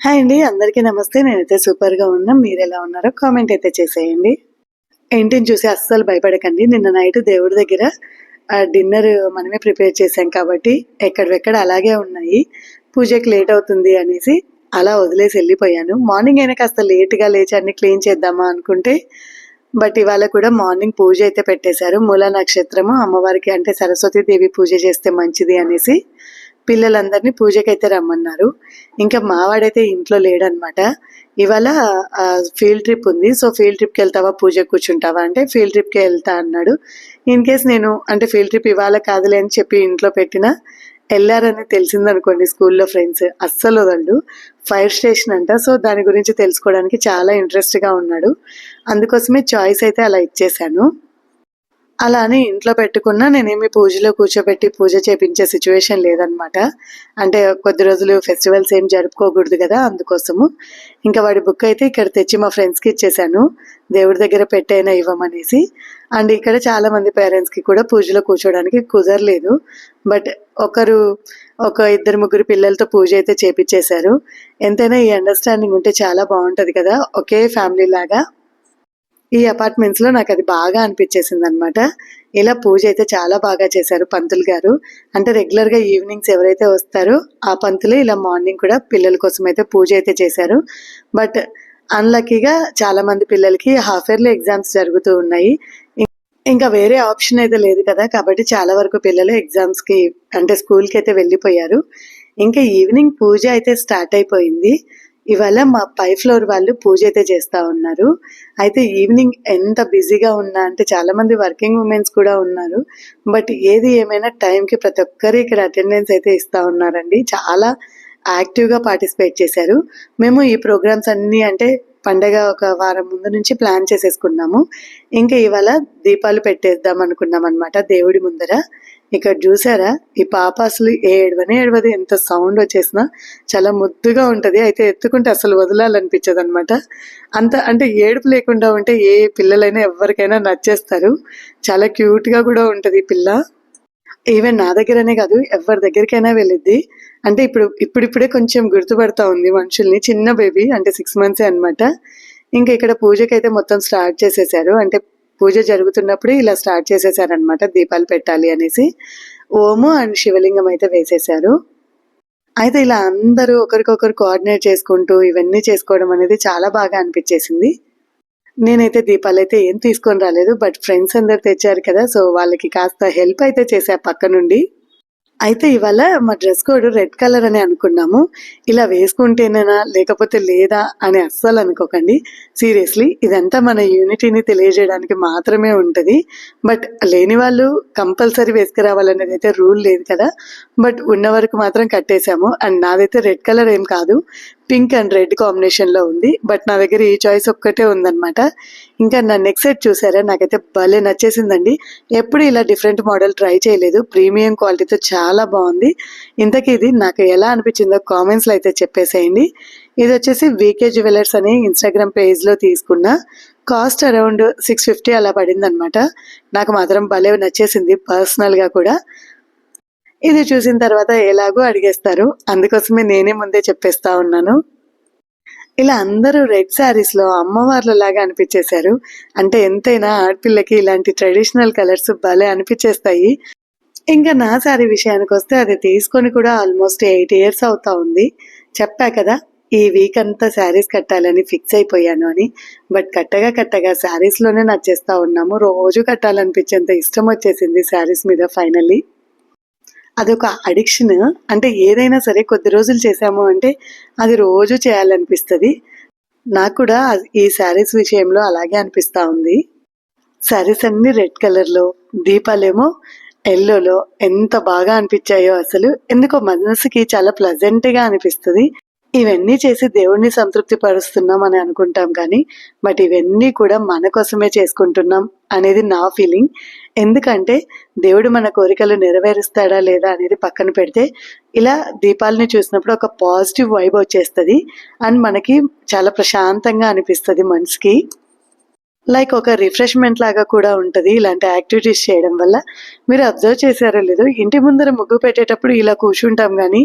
Hi అండి అందరికీ నమస్తే. నేనైతే సూపర్గా ఉన్నా. మీరు ఎలా ఉన్నారో కామెంట్ అయితే చేసేయండి. ఇంటిని చూసి అస్సలు భయపడకండి. నిన్న నైట్ దేవుడి దగ్గర డిన్నర్ మనమే ప్రిపేర్ చేసాం కాబట్టి ఎక్కడెక్కడ అలాగే ఉన్నాయి. పూజకి లేట్ అవుతుంది అనేసి అలా వదిలేసి వెళ్ళిపోయాను. మార్నింగ్ అయినా కాస్త లేట్గా లేచి అన్ని క్లీన్ చేద్దామా అనుకుంటే బట్ ఇవాళ కూడా మార్నింగ్ పూజ అయితే పెట్టేశారు. మూల నక్షత్రము అమ్మవారికి అంటే సరస్వతి దేవి పూజ చేస్తే మంచిది అనేసి పిల్లలందరినీ పూజకైతే రమ్మన్నారు. ఇంకా మావాడైతే ఇంట్లో లేడనమాట ఇవాళ ఫీల్డ్ ట్రిప్ ఉంది. సో ఫీల్డ్ ట్రిప్కి వెళ్తావా? పూజ కూర్చుంటావా? అంటే ఫీల్డ్ ట్రిప్కి వెళ్తా అన్నాడు. ఇన్ కేస్ నేను అంటే ఫీల్డ్ ట్రిప్ ఇవాళ కాదులే అని చెప్పి ఇంట్లో పెట్టిన వెళ్ళారని తెలిసిందనుకోండి స్కూల్లో ఫ్రెండ్స్. అస్సలు వదలడు. ఫైర్ స్టేషన్ అంట. సో దాని గురించి తెలుసుకోవడానికి చాలా ఇంట్రెస్ట్గా ఉన్నాడు. అందుకోసమే చాయిస్ అయితే అలా ఇచ్చేశాను. అలా అని ఇంట్లో పెట్టుకున్నా నేనేమి పూజలో కూర్చోబెట్టి పూజ చేపించే సిచ్యువేషన్ లేదనమాట అంటే కొద్ది రోజులు ఫెస్టివల్స్ ఏం జరుపుకోకూడదు కదా అందుకోసము. ఇంకా వాడి బుక్ అయితే ఇక్కడ తెచ్చి మా ఫ్రెండ్స్కి ఇచ్చేసాను దేవుడి దగ్గర పెట్టైనా ఇవ్వమనేసి. అండ్ ఇక్కడ చాలా మంది పేరెంట్స్కి కూడా పూజలో కూర్చోడానికి కుదరలేదు. బట్ ఒకరు ఒక ఇద్దరు ముగ్గురు పిల్లలతో పూజ అయితే చేపించేశారు. ఎంతైనా ఈ అండర్స్టాండింగ్ ఉంటే చాలా బాగుంటుంది కదా ఒకే ఫ్యామిలీ లాగా. ఈ అపార్ట్మెంట్స్లో నాకు అది బాగా అనిపించేసింది అనమాట ఇలా పూజ అయితే చాలా బాగా చేశారు పంతులు గారు. అంటే రెగ్యులర్గా ఈవినింగ్స్ ఎవరైతే వస్తారో ఆ పంతులు ఇలా మార్నింగ్ కూడా పిల్లల కోసం అయితే పూజ అయితే చేశారు. బట్ అన్లక్కీగా చాలా మంది పిల్లలకి హాఫ్ ఇయర్లీ ఎగ్జామ్స్ జరుగుతూ ఉన్నాయి. ఇంకా వేరే ఆప్షన్ అయితే లేదు కదా కాబట్టి చాలా వరకు పిల్లలు ఎగ్జామ్స్కి అంటే స్కూల్కి అయితే వెళ్ళిపోయారు. ఇంకా ఈవినింగ్ పూజ అయితే స్టార్ట్ అయిపోయింది. ఇవాళ మా పై ఫ్లోర్ వాళ్ళు పూజ అయితే చేస్తూ ఉన్నారు. అయితే ఈవినింగ్ ఎంత బిజీగా ఉన్నా అంటే చాలా మంది వర్కింగ్ ఉమెన్స్ కూడా ఉన్నారు. బట్ ఏది ఏమైనా టైంకి ప్రతి ఒక్కరు ఇక్కడ అటెండెన్స్ అయితే ఇస్తూ ఉన్నారండి. చాలా యాక్టివ్గా పార్టిసిపేట్ చేశారు. మేము ఈ ప్రోగ్రామ్స్ అన్నీ అంటే పండగ ఒక వారం ముందు నుంచి ప్లాన్ చేసేసుకున్నాము. ఇంకా ఇవాళ దీపాలు పెట్టేద్దాం అనుకున్నాం అనమాట దేవుడి ముందర. ఇక్కడ చూసారా? ఈ పాప అసలు ఏడవని ఏడవది. ఎంత సౌండ్ వచ్చేసినా చాలా ముద్దుగా ఉంటుంది. అయితే ఎత్తుకుంటే అసలు వదలాలనిపించదు అనమాట అంత అంటే ఏడుపు లేకుండా ఉంటే ఏ పిల్లలైనా ఎవరికైనా నచ్చేస్తారు. చాలా క్యూట్గా కూడా ఉంటుంది ఈ పిల్ల. ఈవెన్ నా దగ్గరనే కాదు ఎవరి దగ్గరికైనా వెళ్ళిద్ది. అంటే ఇప్పుడు ఇప్పుడిప్పుడే కొంచెం గుర్తుపడతా ఉంది మనుషుల్ని. చిన్న బేబీ అంటే సిక్స్ మంత్సే అనమాట ఇంకా ఇక్కడ పూజకైతే మొత్తం స్టార్ట్ చేసేసారు. అంటే పూజ జరుగుతున్నప్పుడు ఇలా స్టార్ట్ చేసేసారనమాట దీపాలు పెట్టాలి అనేసి. ఓము అండ్ శివలింగం అయితే వేసేసారు. అయితే ఇలా అందరూ ఒకరికొకరు కోఆర్డినేట్ చేసుకుంటూ ఇవన్నీ చేసుకోవడం అనేది చాలా బాగా అనిపించేసింది. నేనైతే దీపాలు అయితే ఏం తీసుకొని రాలేదు బట్ ఫ్రెండ్స్ అందరు తెచ్చారు కదా సో వాళ్ళకి కాస్త హెల్ప్ అయితే చేశా పక్క నుండి. అయితే ఇవాళ మా డ్రెస్ కోడ్ రెడ్ కలర్ అని అనుకున్నాము. ఇలా వేసుకుంటేనేనా లేకపోతే లేదా అని అస్సలు అనుకోకండి. సీరియస్లీ ఇదంతా మన యూనిటీని తెలియజేయడానికి మాత్రమే ఉంటుంది. బట్ లేని వాళ్ళు కంపల్సరీ వేసుకురావాలనేది అయితే రూల్ లేదు కదా. బట్ ఉన్న వరకు మాత్రం కట్టేశాము. అండ్ నాదైతే రెడ్ కలర్ ఏం కాదు. పింక్ అండ్ రెడ్ కాంబినేషన్లో ఉంది. బట్ నా దగ్గర ఈ చాయిస్ ఒక్కటే ఉందన్నమాట. ఇంకా నా నెక్ సెట్ చూసారా? నాకైతే భలే నచ్చేసిందండి. ఎప్పుడు ఇలా డిఫరెంట్ మోడల్ ట్రై చేయలేదు. ప్రీమియం క్వాలిటీతో చాలా చాలా బాగుంది. ఇంతకీ ఇది నాకు ఎలా అనిపించిందో కామెంట్స్లో అయితే చెప్పేసేయండి. ఇది వచ్చేసి వీకే జ్యువెలర్స్ అని ఇన్స్టాగ్రామ్ పేజ్లో తీసుకున్న కాస్ట్ అరౌండ్ సిక్స్ ఫిఫ్టీ అలా పడింది అనమాట నాకు మాత్రం భలే నచ్చేసింది పర్సనల్గా కూడా. ఇది చూసిన తర్వాత ఎలాగో అడిగేస్తారు. అందుకోసమే నేనే ముందే చెప్పేస్తా ఉన్నాను. ఇలా అందరూ రెడ్ శారీస్లో అమ్మవార్ల లాగా అనిపించేశారు. అంటే ఎంతైనా ఆడపిల్లకి ఇలాంటి ట్రెడిషనల్ కలర్స్ భలే అనిపించేస్తాయి. ఇంకా నా శారీ విషయానికి వస్తే అది తీసుకొని కూడా ఆల్మోస్ట్ ఎయిట్ ఇయర్స్ అవుతా ఉంది. చెప్పా కదా ఈ వీక్ అంతా శారీస్ కట్టాలని ఫిక్స్ అయిపోయాను అని. బట్ కట్టగా కట్టగా శారీస్లోనే నచ్చేస్తూ ఉన్నాము. రోజు కట్టాలనిపించేంత ఇష్టం వచ్చేసింది శారీస్ మీద ఫైనల్లీ అదొక అడిక్షన్ అంటే ఏదైనా సరే కొద్ది రోజులు చేసాము అంటే అది రోజు చేయాలనిపిస్తుంది. నాకు కూడా ఈ శారీస్ విషయంలో అలాగే అనిపిస్తూ ఉంది. శారీస్ అన్ని రెడ్ కలర్లో దీపాలేమో ఎల్లోలో ఎంత బాగా అనిపించాయో అసలు ఎందుకో మనసుకి చాలా ప్లజెంట్గా అనిపిస్తుంది. ఇవన్నీ చేసి దేవుణ్ణి సంతృప్తి పరుస్తున్నాం అని అనుకుంటాం కానీ బట్ ఇవన్నీ కూడా మన కోసమే చేసుకుంటున్నాం అనేది నా ఫీలింగ్ ఎందుకంటే దేవుడు మన కోరికలు నెరవేరుస్తాడా లేదా అనేది పక్కన పెడితే ఇలా దీపాలని చూసినప్పుడు ఒక పాజిటివ్ వైబ్ వచ్చేస్తుంది. అండ్ మనకి చాలా ప్రశాంతంగా అనిపిస్తుంది మనసుకి. లైక్ ఒక రిఫ్రెష్మెంట్ లాగా కూడా ఉంటుంది ఇలాంటి యాక్టివిటీస్ చేయడం వల్ల. మీరు అబ్జర్వ్ చేశారో లేదో ఇంటి ముందర ముగ్గు పెట్టేటప్పుడు ఇలా కూర్చుంటాం కానీ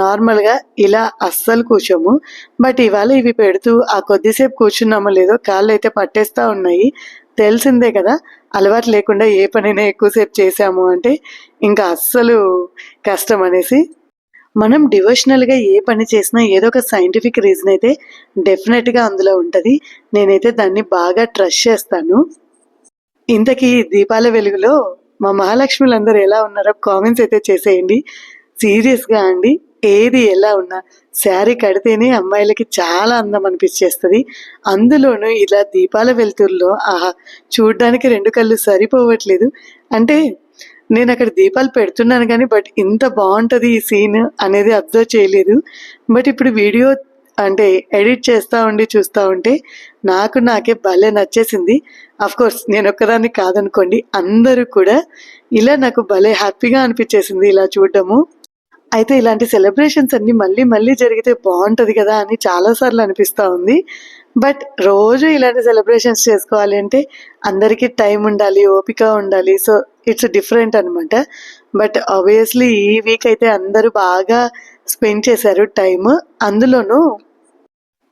నార్మల్గా ఇలా అస్సలు కూర్చోము. బట్ ఇవాళ ఇవి పెడుతూ ఆ కొద్దిసేపు కూర్చున్నామో లేదో కాళ్ళు అయితే పట్టేస్తూ ఉన్నాయి. తెలిసిందే కదా అలవాటు లేకుండా ఏ పనైనా ఎక్కువసేపు చేసాము అంటే ఇంకా అస్సలు కష్టం అనేసి మనం డివోషనల్గా ఏ పని చేసినా ఏదో ఒక సైంటిఫిక్ రీజన్ అయితే డెఫినెట్గా అందులో ఉంటుంది. నేనైతే దాన్ని బాగా ట్రస్ట్ చేస్తాను. ఇంతకీ దీపాల వెలుగులో మా మహాలక్ష్ములందరూ ఎలా ఉన్నారో కామెంట్స్ అయితే చేసేయండి. సీరియస్గా అండి. ఏది ఎలా ఉన్నా శారీ కడితేనే అమ్మాయిలకి చాలా అందం అనిపించేస్తుంది. అందులోనూ ఇలా దీపాల వెలుతురులో ఆహా చూడ్డానికి రెండు కళ్ళు సరిపోవట్లేదు. అంటే నేను అక్కడ దీపాలు పెడుతున్నాను కానీ బట్ ఇంత బాగుంటుంది ఈ సీన్ అనేది అబ్జర్వ్ చేయలేదు. బట్ ఇప్పుడు వీడియో అంటే ఎడిట్ చేస్తూ ఉండి చూస్తూ ఉంటే నాకు నాకే భలే నచ్చేసింది. కోర్స్ నేను ఒక్కదాన్ని కాదనుకోండి అందరూ కూడా ఇలా నాకు భలే హ్యాపీగా అనిపించేసింది ఇలా చూడటము అయితే ఇలాంటి సెలబ్రేషన్స్ అన్ని మళ్ళీ మళ్ళీ జరిగితే బాగుంటుంది కదా అని చాలాసార్లు అనిపిస్తూ ఉంది. బట్ రోజు ఇలాంటి సెలబ్రేషన్స్ చేసుకోవాలి అంటే అందరికీ టైం ఉండాలి ఓపిక ఉండాలి. సో ఇట్స్ డిఫరెంట్ అనమాట బట్ ఆబ్వియస్లీ ఈ వీక్ అయితే అందరూ బాగా స్పెండ్ చేశారు టైం అందులోనూ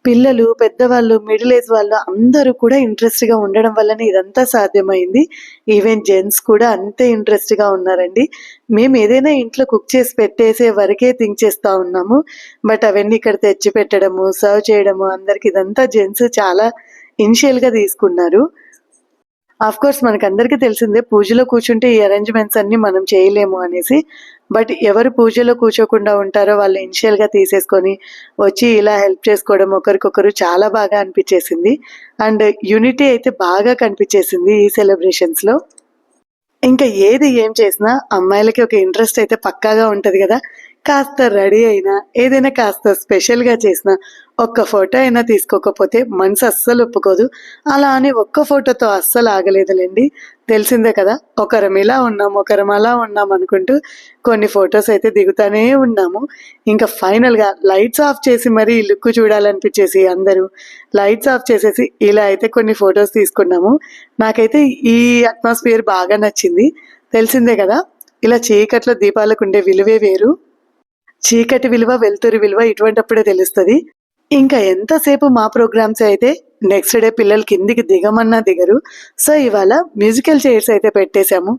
పిల్లలు పెద్దవాళ్ళు మిడిల్ ఏజ్ వాళ్ళు అందరూ కూడా ఇంట్రెస్ట్గా ఉండడం వల్లనే ఇదంతా సాధ్యమైంది. ఈవెన్ జెంట్స్ కూడా అంతే ఇంట్రెస్ట్గా ఉన్నారండి. మేము ఏదైనా ఇంట్లో కుక్ చేసి పెట్టేసే వరకే థింక్ చేస్తూ ఉన్నాము. బట్ అవన్నీ ఇక్కడ తెచ్చి పెట్టడము సర్వ్ చేయడము అందరికి ఇదంతా జెంట్స్ చాలా ఇనిషియల్గా తీసుకున్నారు. ఆఫ్ కోర్స్ మనకు అందరికీ తెలిసిందే పూజలో కూర్చుంటే ఈ అరేంజ్మెంట్స్ అన్ని మనం చేయలేము అనేసి. బట్ ఎవరు పూజలో కూర్చోకుండా ఉంటారో వాళ్ళు ఇనిషియల్గా తీసేసుకొని వచ్చి ఇలా హెల్ప్ చేసుకోవడం ఒకరికొకరు చాలా బాగా అనిపించేసింది. అండ్ యూనిటీ అయితే బాగా కనిపించేసింది ఈ సెలబ్రేషన్స్లో ఇంకా ఏది ఏం చేసినా అమ్మాయిలకి ఒక ఇంట్రెస్ట్ అయితే పక్కాగా ఉంటుంది కదా. కాస్త రెడీ అయినా ఏదైనా కాస్త స్పెషల్గా చేసినా ఒక్క ఫోటో అయినా తీసుకోకపోతే మనసు అస్సలు ఒప్పుకోదు. అలా అని ఒక్క ఫోటోతో అస్సలు ఆగలేదులేండి. తెలిసిందే కదా ఒకరం ఇలా ఉన్నాం ఒకరం అలా ఉన్నాం అనుకుంటూ కొన్ని ఫొటోస్ అయితే దిగుతానే ఉన్నాము. ఇంకా ఫైనల్గా లైట్స్ ఆఫ్ చేసి మరీ లుక్ చూడాలనిపించేసి అందరూ లైట్స్ ఆఫ్ చేసేసి ఇలా అయితే కొన్ని ఫొటోస్ తీసుకున్నాము. నాకైతే ఈ అట్మాస్ఫియర్ బాగా నచ్చింది. తెలిసిందే కదా ఇలా చీకట్లో దీపాలకు ఉండే విలువే వేరు. చీకటి విలువ వెలుతురు విలువ ఇటువంటిప్పుడే తెలుస్తుంది. ఇంకా ఎంతసేపు మా ప్రోగ్రామ్స్ అయితే నెక్స్ట్ డే పిల్లలు కిందికి దిగమన్నా దిగరు. సో ఇవాళ మ్యూజికల్ చైర్స్ అయితే పెట్టేశాము.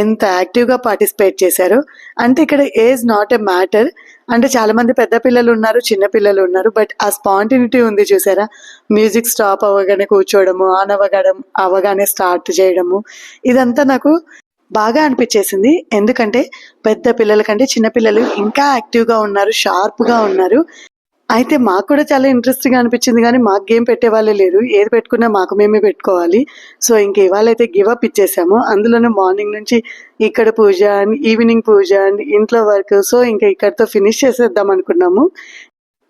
ఎంత యాక్టివ్గా పార్టిసిపేట్ చేశారు. అంటే ఇక్కడ ఏజ్ నాట్ ఎ మ్యాటర్. అంటే చాలామంది పెద్ద పిల్లలు ఉన్నారు చిన్న పిల్లలు ఉన్నారు బట్ ఆ స్పాంటినిటీ ఉంది చూసారా? మ్యూజిక్ స్టాప్ అవ్వగానే కూర్చోవడము ఆన్ అవ్వగడం అవ్వగానే స్టార్ట్ చేయడము. ఇదంతా నాకు బాగా అనిపించేసింది. ఎందుకంటే పెద్ద పిల్లల కంటే చిన్న పిల్లలు ఇంకా యాక్టివ్గా ఉన్నారు షార్ప్గా ఉన్నారు. అయితే మాకు కూడా చాలా ఇంట్రెస్టింగ్ అనిపించింది కానీ మాకు గేమ్ పెట్టే వాళ్ళే లేరు. ఏది పెట్టుకున్నా మాకు మేమే పెట్టుకోవాలి. సో ఇంక ఇవాళైతే గివప్ గివ్ అప్ ఇచ్చేసాము. అందులోనే మార్నింగ్ నుంచి ఇక్కడ పూజ అండ్ ఈవినింగ్ పూజ అండ్ ఇంట్లో వర్క్ సో ఇంకా ఇక్కడతో ఫినిష్ చేసేద్దాం అనుకున్నాము.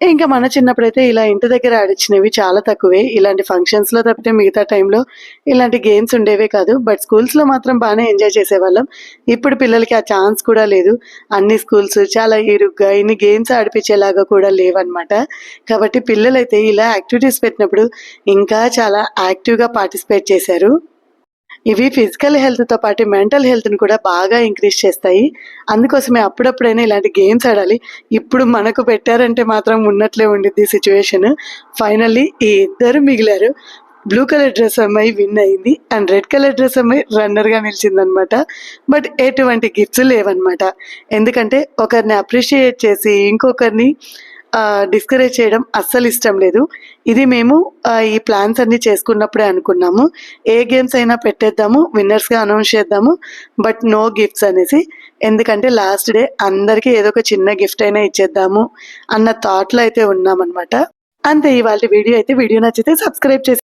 ఇంకా మన చిన్నప్పుడైతే ఇలా ఇంటి దగ్గర ఆడిచ్చినవి చాలా తక్కువే. ఇలాంటి ఫంక్షన్స్లో తప్పితే మిగతా టైంలో ఇలాంటి గేమ్స్ ఉండేవే కాదు. బట్ స్కూల్స్లో మాత్రం బాగానే ఎంజాయ్ చేసేవాళ్ళం. ఇప్పుడు పిల్లలకి ఆ ఛాన్స్ కూడా లేదు. అన్ని స్కూల్స్ చాలా ఇరుగ్గా ఇన్ని గేమ్స్ ఆడిపించేలాగా కూడా లేవన్నమాట. కాబట్టి పిల్లలైతే ఇలా యాక్టివిటీస్ పెట్టినప్పుడు ఇంకా చాలా యాక్టివ్గా పార్టిసిపేట్ చేశారు. ఇవి ఫిజికల్ హెల్త్తో పాటు మెంటల్ హెల్త్ని కూడా బాగా ఇంక్రీజ్ చేస్తాయి. అందుకోసమే అప్పుడప్పుడైనా ఇలాంటి గేమ్స్ ఆడాలి. ఇప్పుడు మనకు పెట్టారంటే మాత్రం ఉన్నట్లే ఉండిద్ది సిచ్యువేషన్. ఫైనల్లీ ఈ ఇద్దరు మిగిలారు. బ్లూ కలర్ డ్రెస్ అమ్మాయి విన్ అయింది. అండ్ రెడ్ కలర్ డ్రెస్ అమ్మాయి రన్నర్గా నిలిచిందనమాట. బట్ ఎటువంటి గిఫ్ట్స్ లేవన్నమాట ఎందుకంటే ఒకరిని అప్రిషియేట్ చేసి ఇంకొకరిని డిస్కరేజ్ చేయడం అస్సలు ఇష్టం లేదు. ఇది మేము ఈ ప్లాన్స్ అన్ని చేసుకున్నప్పుడే అనుకున్నాము. ఏ గేమ్స్ అయినా పెట్టేద్దాము విన్నర్స్గా అనౌన్స్ చేద్దాము బట్ నో గిఫ్ట్స్ అనేసి. ఎందుకంటే లాస్ట్ డే అందరికీ ఏదో ఒక చిన్న గిఫ్ట్ అయినా ఇచ్చేద్దాము అన్న థాట్లో అయితే ఉన్నామన్నమాట. అంతే ఇవాళ వీడియో అయితే వీడియో నచ్చితే సబ్స్క్రైబ్ చేసి